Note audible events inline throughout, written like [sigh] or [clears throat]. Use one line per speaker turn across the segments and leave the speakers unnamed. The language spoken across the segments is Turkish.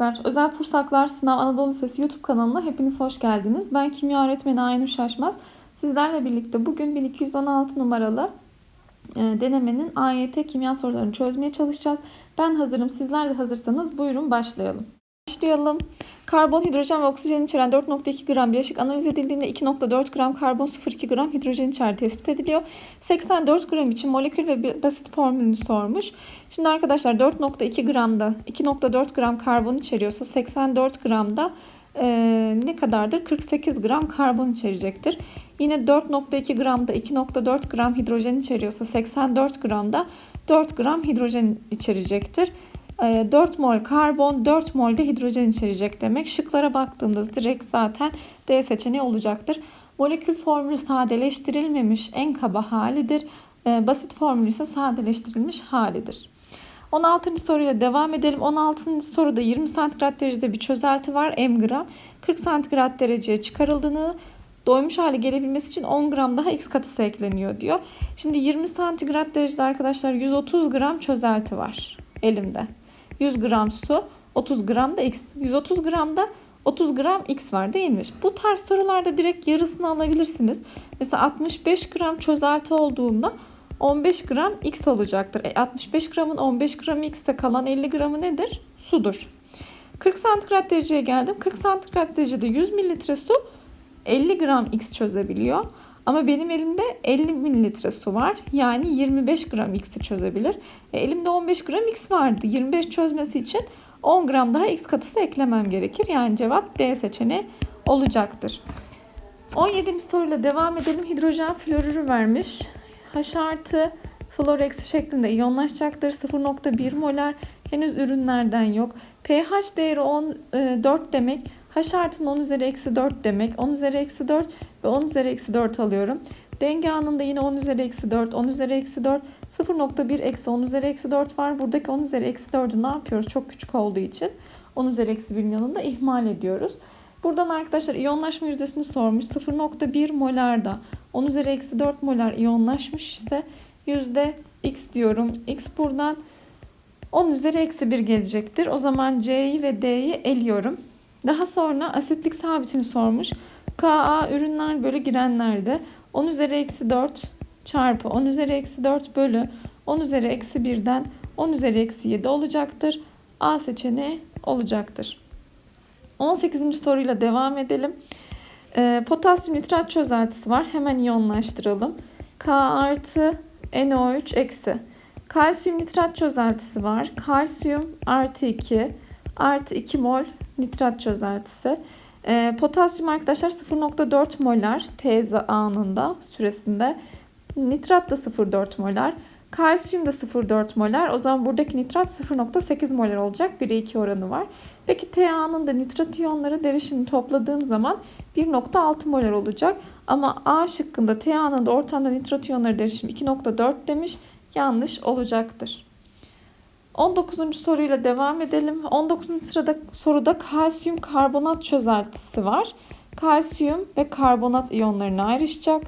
Arkadaşlar, Özel Pursaklar Sınav Anadolu Lisesi YouTube kanalına hepiniz hoş geldiniz. Ben kimya öğretmeni Aynur Şaşmaz. Sizlerle birlikte bugün 1216 numaralı e, denemenin AYT kimya sorularını çözmeye çalışacağız. Ben hazırım. Sizler de hazırsanız buyurun başlayalım. Başlayalım. Karbon, hidrojen ve oksijen içeren 4.2 gram bileşik analiz edildiğinde 2.4 gram karbon 0.2 gram hidrojen içerdiği tespit ediliyor. 84 gram için molekül ve basit formülünü sormuş. Şimdi arkadaşlar 4.2 gramda 2.4 gram karbon içeriyorsa 84 gramda e, ne kadardır? 48 gram karbon içerecektir. Yine 4.2 gramda 2.4 gram hidrojen içeriyorsa 84 gramda 4 gram hidrojen içerecektir. 4 mol karbon, 4 mol de hidrojen içerecek demek. Şıklara baktığımızda direkt zaten D seçeneği olacaktır. Molekül formülü sadeleştirilmemiş en kaba halidir. Basit formülü ise sadeleştirilmiş halidir. 16. soruyla devam edelim. 16. soruda 20 santigrat derecede bir çözelti var m gram. 40 santigrat dereceye çıkarıldığını doymuş hale gelebilmesi için 10 gram daha x katısı ekleniyor diyor. Şimdi 20 santigrat derecede arkadaşlar 130 gram çözelti var elimde. 100 gram su, 30 gram da x. 130 gram da 30 gram x var değil mi? Bu tarz sorularda direkt yarısını alabilirsiniz. Mesela 65 gram çözelti olduğunda 15 gram x olacaktır. E, 65 gramın 15 gramı x'te kalan 50 gramı nedir? Sudur. 40 santigrat dereceye geldim. 40 santigrat derecede 100 mililitre su 50 gram x çözebiliyor. Ama benim elimde 50 mililitre su var. Yani 25 gram x'i çözebilir. E, elimde 15 gram x vardı. 25 çözmesi için 10 gram daha x katısı eklemem gerekir. Yani cevap D seçeneği olacaktır. 17. soruyla devam edelim. Hidrojen florürü vermiş. H artı flor eksi şeklinde iyonlaşacaktır. 0.1 molar. Henüz ürünlerden yok. pH değeri 10, 4 demek. H artının 10 üzeri eksi 4 demek. 10 üzeri eksi 4 ve 10 üzeri eksi 4 alıyorum. Denge anında yine 10 üzeri eksi 4, 10 üzeri eksi 4, 0.1 eksi 10 üzeri eksi 4 var. Buradaki 10 üzeri eksi 4'ü ne yapıyoruz? Çok küçük olduğu için 10 üzeri eksi 1'in yanında ihmal ediyoruz. Buradan arkadaşlar iyonlaşma yüzdesini sormuş. 0.1 molarda 10 üzeri eksi 4 molar iyonlaşmış ise yüzde x diyorum. X buradan 10 üzeri eksi 1 gelecektir. O zaman C'yi ve D'yi eliyorum. Daha sonra asitlik sabitini sormuş. Ka ürünler bölü girenlerde 10 üzeri eksi 4 çarpı 10 üzeri eksi 4 bölü 10 üzeri eksi 1'den 10 üzeri eksi 7 olacaktır. A seçeneği olacaktır. 18. soruyla devam edelim. E, potasyum nitrat çözeltisi var. Hemen iyonlaştıralım. K artı NO3 eksi. Kalsiyum nitrat çözeltisi var. Kalsiyum artı 2 artı 2 mol nitrat çözeltisi. E, potasyum arkadaşlar 0.4 molar tez anında süresinde. Nitrat da 0.4 molar. Kalsiyum da 0.4 molar. O zaman buradaki nitrat 0.8 molar olacak. 1'e 2 oranı var. Peki T anında nitrat iyonları derişimini topladığım zaman 1.6 molar olacak. Ama A şıkkında T anında ortamda nitrat iyonları derişimi 2.4 demiş. Yanlış olacaktır. 19. soruyla devam edelim. 19. sırada soruda kalsiyum karbonat çözeltisi var. Kalsiyum ve karbonat iyonlarına ayrışacak.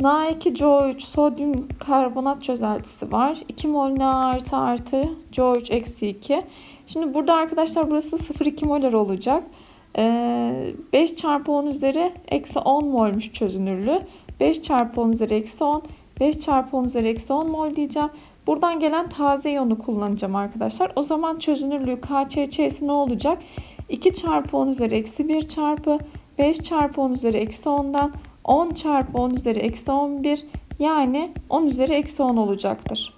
Na2CO3 sodyum karbonat çözeltisi var. 2 mol Na artı artı CO3 eksi 2. Şimdi burada arkadaşlar burası 0,2 molar olacak. 5 çarpı 10 üzeri eksi 10 molmuş çözünürlüğü. 5 çarpı 10 üzeri eksi 10. 5 çarpı 10 üzeri eksi 10 mol diyeceğim. Buradan gelen taze iyonu kullanacağım arkadaşlar. O zaman çözünürlüğü KÇÇ'si ne olacak? 2 çarpı 10 üzeri eksi 1 çarpı 5 çarpı 10 üzeri eksi 10'dan 10 çarpı 10 üzeri eksi 11 yani 10 üzeri eksi 10 olacaktır.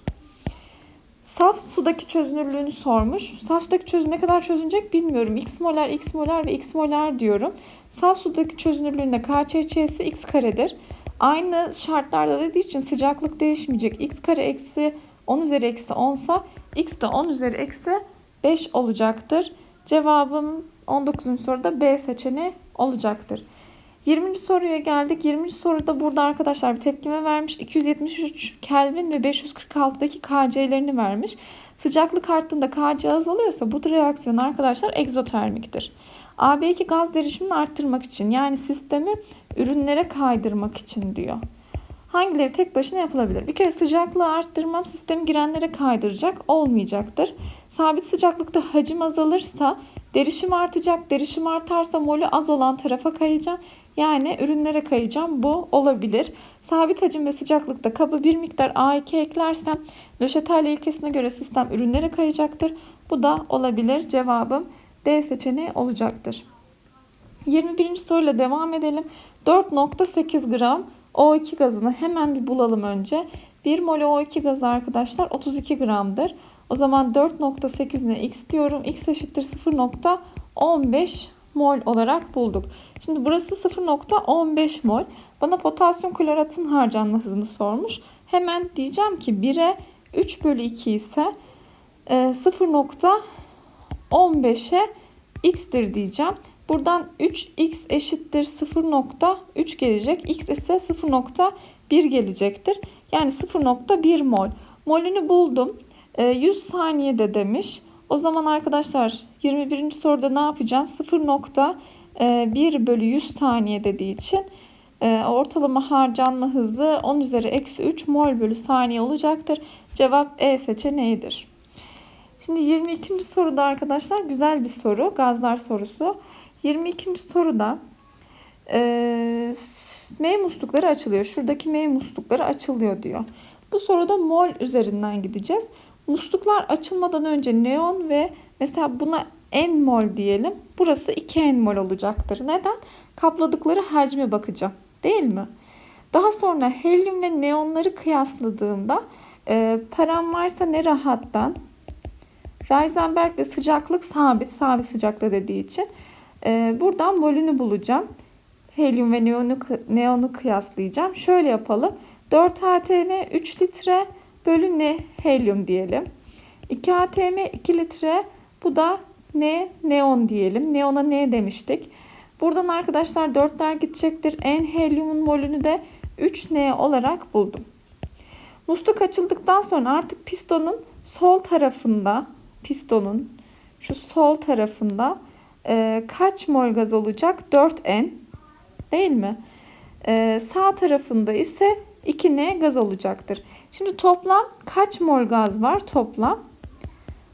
Saf sudaki çözünürlüğünü sormuş. Saf sudaki çözün ne kadar çözünecek bilmiyorum. X molar, X molar ve X molar diyorum. Saf sudaki çözünürlüğünde KÇÇ'si X karedir. Aynı şartlarda dediği için sıcaklık değişmeyecek. X kare eksi 10 üzeri eksi 10 ise X de 10 üzeri eksi 5 olacaktır. Cevabım 19. soruda B seçeneği olacaktır. 20. soruya geldik. 20. soruda burada arkadaşlar bir tepkime vermiş. 273 Kelvin ve 546'daki KC'lerini vermiş. Sıcaklık arttığında KC azalıyorsa bu reaksiyon arkadaşlar egzotermiktir. AB2 gaz derişimini arttırmak için yani sistemi ürünlere kaydırmak için diyor. Hangileri tek başına yapılabilir? Bir kere sıcaklığı arttırmam sistemi girenlere kaydıracak olmayacaktır. Sabit sıcaklıkta hacim azalırsa derişim artacak. Derişim artarsa molü az olan tarafa kayacağım. Yani ürünlere kayacağım. Bu olabilir. Sabit hacim ve sıcaklıkta kaba bir miktar A2 eklersem Löşetel ilkesine göre sistem ürünlere kayacaktır. Bu da olabilir. Cevabım D seçeneği olacaktır. 21. soruyla devam edelim. 4.8 gram O2 gazını hemen bir bulalım önce. 1 mol O2 gazı arkadaşlar 32 gramdır. O zaman 4.8'ine x diyorum. x eşittir 0.15 mol olarak bulduk. Şimdi burası 0.15 mol. Bana potasyum kloratın harcanma hızını sormuş. Hemen diyeceğim ki 1'e 3 bölü 2 ise 0.15'e x'tir diyeceğim. Buradan 3x eşittir 0.3 gelecek. x ise 0.1 gelecektir. Yani 0.1 mol. Molünü buldum. 100 saniyede demiş. O zaman arkadaşlar 21. soruda ne yapacağım? 0.1 bölü 100 saniye dediği için ortalama harcanma hızı 10 üzeri eksi 3 mol bölü saniye olacaktır. Cevap E seçeneğidir. Şimdi 22. soruda arkadaşlar güzel bir soru. Gazlar sorusu. 22. soruda e, M muslukları açılıyor. Şuradaki M muslukları açılıyor diyor. Bu soruda mol üzerinden gideceğiz. Musluklar açılmadan önce neon ve mesela buna n mol diyelim. Burası 2 n mol olacaktır. Neden? Kapladıkları hacme bakacağım. Değil mi? Daha sonra helyum ve neonları kıyasladığımda e, param varsa ne rahattan Reisenberg de sıcaklık sabit, sabit sıcakta dediği için e, buradan molünü bulacağım. Helyum ve neonu, neonu kıyaslayacağım. Şöyle yapalım. 4 atm 3 litre bölü ne helyum diyelim. 2 atm 2 litre bu da ne neon diyelim. Neona ne demiştik. Buradan arkadaşlar 4'ler gidecektir. En helyumun molünü de 3N olarak buldum. Musluk açıldıktan sonra artık pistonun sol tarafında pistonun şu sol tarafında e, kaç mol gaz olacak? 4N değil mi? E, sağ tarafında ise 2N gaz olacaktır. Şimdi toplam kaç mol gaz var? Toplam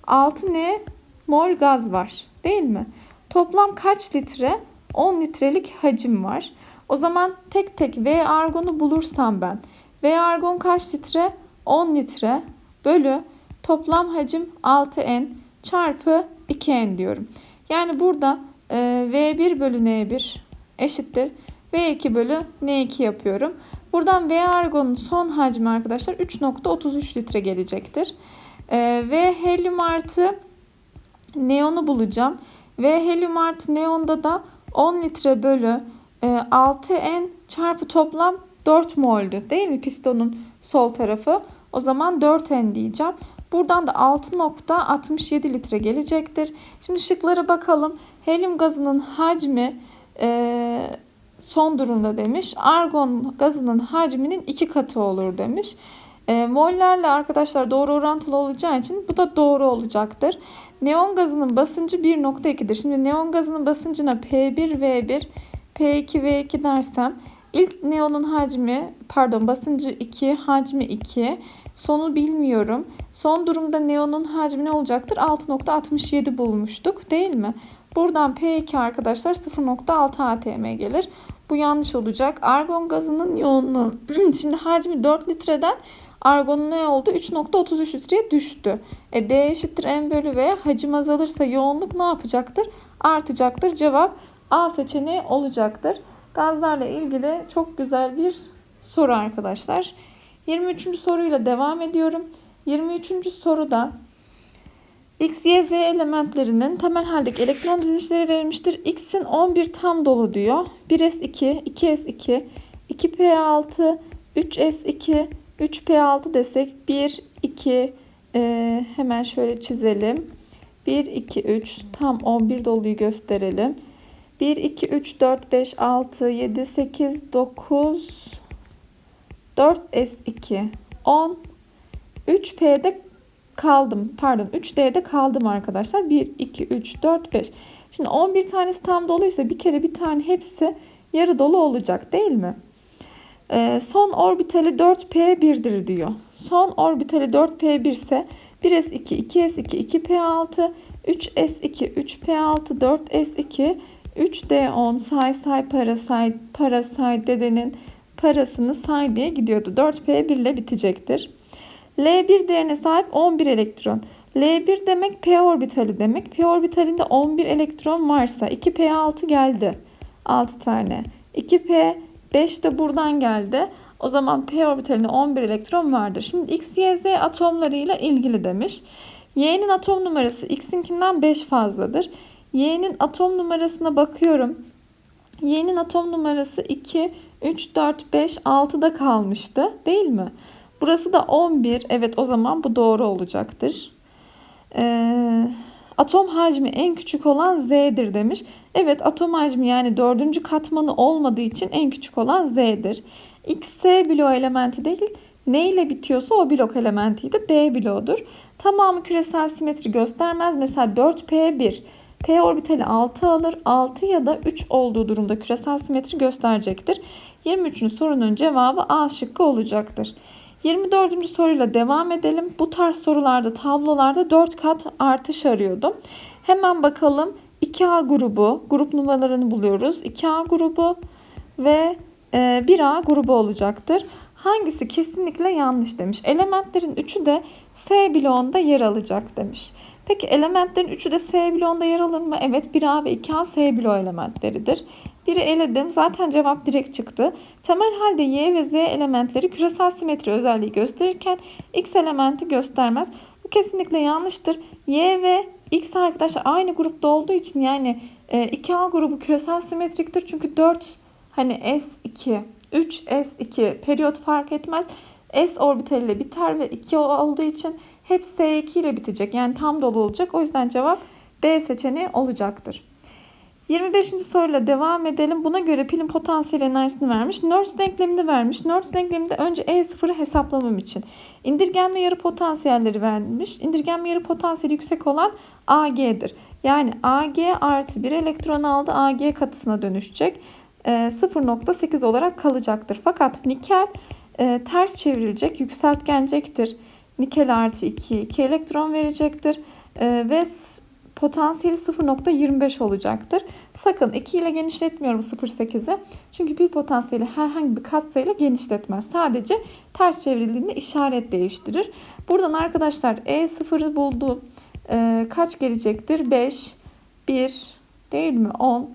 6N mol gaz var değil mi? Toplam kaç litre? 10 litrelik hacim var. O zaman tek tek V argonu bulursam ben. V argon kaç litre? 10 litre bölü toplam hacim 6N çarpı 2N diyorum. Yani burada e, V1 bölü N1 eşittir. V2 bölü N2 yapıyorum. Buradan V argonun son hacmi arkadaşlar 3.33 litre gelecektir. E, v helyum artı neonu bulacağım. V helyum artı neonda da 10 litre bölü e, 6N çarpı toplam 4 mol'dü değil mi pistonun sol tarafı? O zaman 4N diyeceğim. Buradan da 6.67 litre gelecektir. Şimdi şıklara bakalım. Helyum gazının hacmi e, son durumda demiş. Argon gazının hacminin iki katı olur demiş. E, mollerle arkadaşlar doğru orantılı olacağı için bu da doğru olacaktır. Neon gazının basıncı 1.2'dir. Şimdi neon gazının basıncına P1V1, P2V2 dersem ilk neonun hacmi pardon basıncı 2, hacmi 2. Sonu bilmiyorum. Son durumda neonun hacmi ne olacaktır? 6.67 bulmuştuk değil mi? Buradan P2 arkadaşlar 0.6 atm gelir. Bu yanlış olacak. Argon gazının yoğunluğu. [clears throat] Şimdi hacmi 4 litreden argonun ne oldu? 3.33 litreye düştü. E, D eşittir M bölü V. Hacim azalırsa yoğunluk ne yapacaktır? Artacaktır. Cevap A seçeneği olacaktır. Gazlarla ilgili çok güzel bir soru arkadaşlar. 23. soruyla devam ediyorum. 23. soruda X, Y, Z elementlerinin temel haldeki elektron dizilişleri verilmiştir. X'in 11 tam dolu diyor. 1S2, 2S2, 2P6, 3S2, 3P6 desek 1, 2 e, hemen şöyle çizelim. 1, 2, 3 tam 11 doluyu gösterelim. 1, 2, 3, 4, 5, 6, 7, 8, 9, 4S2, 10, 3P'de kaldım. Pardon 3D'de kaldım arkadaşlar. 1, 2, 3, 4, 5. Şimdi 11 tanesi tam doluysa bir kere bir tane hepsi yarı dolu olacak değil mi? Ee, son orbitali 4P1'dir diyor. Son orbitali 4P1 ise 1s2, 2s2, 2p6, 3s2, 3p6, 4s2, 3d10 say say para say para say dedenin parasını say diye gidiyordu. 4p1 ile bitecektir. L1 değerine sahip 11 elektron. L1 demek p orbitali demek. P orbitalinde 11 elektron varsa 2p6 geldi. 6 tane. 2p 5 de buradan geldi. O zaman p orbitalinde 11 elektron vardır. Şimdi x, y, z atomlarıyla ilgili demiş. Y'nin atom numarası x'inkinden 5 fazladır. Y'nin atom numarasına bakıyorum. Y'nin atom numarası 2, 3, 4, 5, 6'da kalmıştı değil mi? Burası da 11. Evet o zaman bu doğru olacaktır. Ee, atom hacmi en küçük olan Z'dir demiş. Evet atom hacmi yani dördüncü katmanı olmadığı için en küçük olan Z'dir. X, S elementi değil ne ile bitiyorsa o blok elementiydi. D bloğudur. Tamamı küresel simetri göstermez. Mesela 4P1 P orbitali 6 alır. 6 ya da 3 olduğu durumda küresel simetri gösterecektir. 23. sorunun cevabı A şıkkı olacaktır. 24. soruyla devam edelim. Bu tarz sorularda tablolarda 4 kat artış arıyordum. Hemen bakalım 2A grubu, grup numaralarını buluyoruz. 2A grubu ve 1A grubu olacaktır. Hangisi kesinlikle yanlış demiş. Elementlerin üçü de S bloğunda yer alacak demiş. Peki elementlerin üçü de S bloğunda yer alır mı? Evet 1A ve 2A S bloğu elementleridir. Biri eledim. Zaten cevap direkt çıktı. Temel halde Y ve Z elementleri küresel simetri özelliği gösterirken X elementi göstermez. Bu kesinlikle yanlıştır. Y ve X arkadaşlar aynı grupta olduğu için yani 2A grubu küresel simetriktir. Çünkü 4 hani S2, 3 S2 periyot fark etmez. S orbitaliyle biter ve 2 olduğu için hep S2 ile bitecek. Yani tam dolu olacak. O yüzden cevap B seçeneği olacaktır. 25. soruyla devam edelim. Buna göre pilin potansiyel enerjisini vermiş. Nernst denklemini vermiş. Nernst denkleminde önce E0'ı hesaplamam için indirgenme yarı potansiyelleri vermiş. İndirgenme yarı potansiyeli yüksek olan AG'dir. Yani AG artı 1 elektron aldı. AG katısına dönüşecek. 0.8 olarak kalacaktır. Fakat nikel e, ters çevrilecek, yükseltgenecektir. Nikel artı 2, 2 elektron verecektir. E, ve potansiyeli 0.25 olacaktır. Sakın 2 ile genişletmiyorum 0.8'e. Çünkü pil potansiyeli herhangi bir katsayıyla genişletmez. Sadece ters çevrildiğinde işaret değiştirir. Buradan arkadaşlar E0'ı buldu. E, kaç gelecektir? 5, 1 değil mi? 10.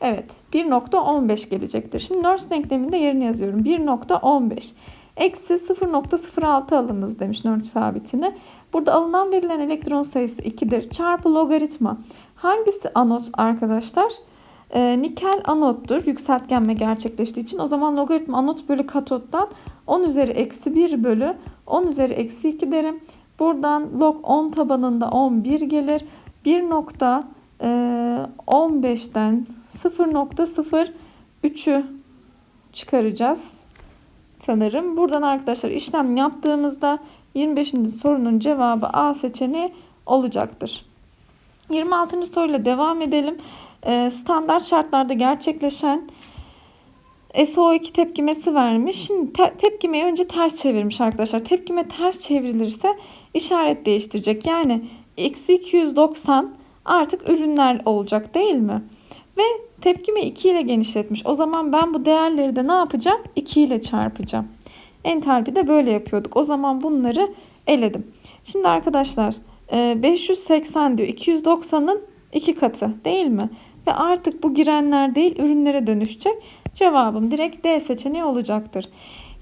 Evet 1.15 gelecektir. Şimdi Nernst denkleminde yerini yazıyorum. 1.15 eksi 0.06 alınız demiş Nernst sabitini. Burada alınan verilen elektron sayısı 2'dir. Çarpı logaritma. Hangisi anot arkadaşlar? E, nikel anottur. Yükseltgenme gerçekleştiği için. O zaman logaritma anot bölü katottan 10 üzeri eksi 1 bölü 10 üzeri eksi 2 derim. Buradan log 10 tabanında 11 gelir. 1.15'ten 0.03'ü çıkaracağız sanırım. Buradan arkadaşlar işlem yaptığımızda 25. sorunun cevabı A seçeneği olacaktır. 26. soruyla devam edelim. Ee, standart şartlarda gerçekleşen SO2 tepkimesi vermiş. Şimdi te- tepkimeyi önce ters çevirmiş arkadaşlar. Tepkime ters çevrilirse işaret değiştirecek. Yani eksi 290 artık ürünler olacak değil mi? Ve tepkimi 2 ile genişletmiş. O zaman ben bu değerleri de ne yapacağım? 2 ile çarpacağım. Entalpi de böyle yapıyorduk. O zaman bunları eledim. Şimdi arkadaşlar 580 e, diyor. 290'ın 2 katı değil mi? Ve artık bu girenler değil ürünlere dönüşecek. Cevabım direkt D seçeneği olacaktır.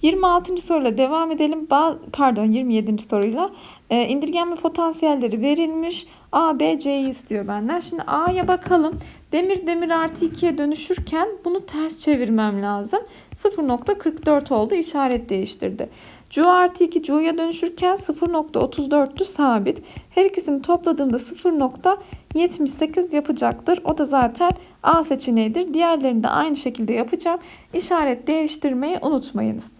26. soruyla devam edelim. Pardon 27. soruyla. E, indirgenme potansiyelleri verilmiş. A, B, C'yi istiyor benden. Şimdi A'ya bakalım. Demir demir artı 2'ye dönüşürken bunu ters çevirmem lazım. 0.44 oldu. işaret değiştirdi. Cu artı 2 Cu'ya dönüşürken 0.34'tü sabit. Her ikisini topladığımda 0.78 yapacaktır. O da zaten A seçeneğidir. Diğerlerini de aynı şekilde yapacağım. İşaret değiştirmeyi unutmayınız.